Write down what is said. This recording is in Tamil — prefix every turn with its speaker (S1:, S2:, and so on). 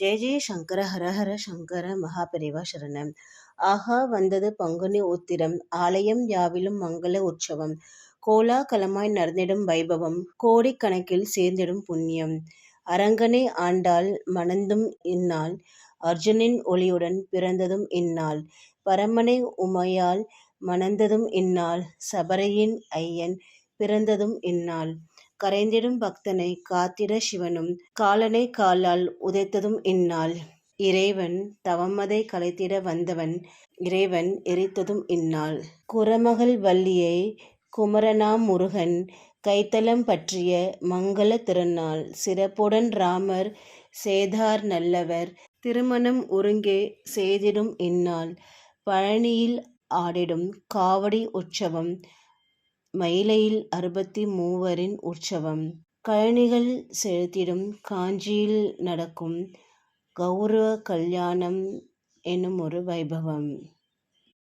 S1: ஜெய ஜெய சங்கர ஹரஹர சங்கர மகாபெரிவா சரணம் ஆஹா வந்தது பங்குனி உத்திரம் ஆலயம் யாவிலும் மங்கள உற்சவம். கோலாகலமாய் நடந்திடும் வைபவம் கோடிக்கணக்கில் சேர்ந்திடும் புண்ணியம். அரங்கனை ஆண்டாள் மணந்தும் இந்நாள் அர்ஜுனின் ஒளியுடன் பிறந்ததும் இந்நாள். பரமனை உமையால் மணந்ததும் இந்நாள் சபரையின் ஐயன் பிறந்ததும் இந்நாள். கரைந்திடும் பக்தனை காத்திட சிவனும் காலனை காலால் உதைத்ததும் இந்நாள். இறைவன் தவமதை கலைத்திட வந்தவன் இறைவன் எரித்ததும் இந்நாள். குரமகள் வள்ளியை குமரனாம் முருகன் கைத்தலம் பற்றிய மங்கள திருநாள். சிறப்புடன் ராமர் சேதார் நல்லவர் திருமணம் ஒருங்கே செய்திடும் இந்நாள். பழனியில் ஆடிடும் காவடி உற்சவம் மயிலையில் அறுபத்தி மூவரின் உற்சவம். கழனிகள் செலுத்திடும் காஞ்சியில் நடக்கும் கௌரவ கல்யாணம் என்னும் ஒரு வைபவம்.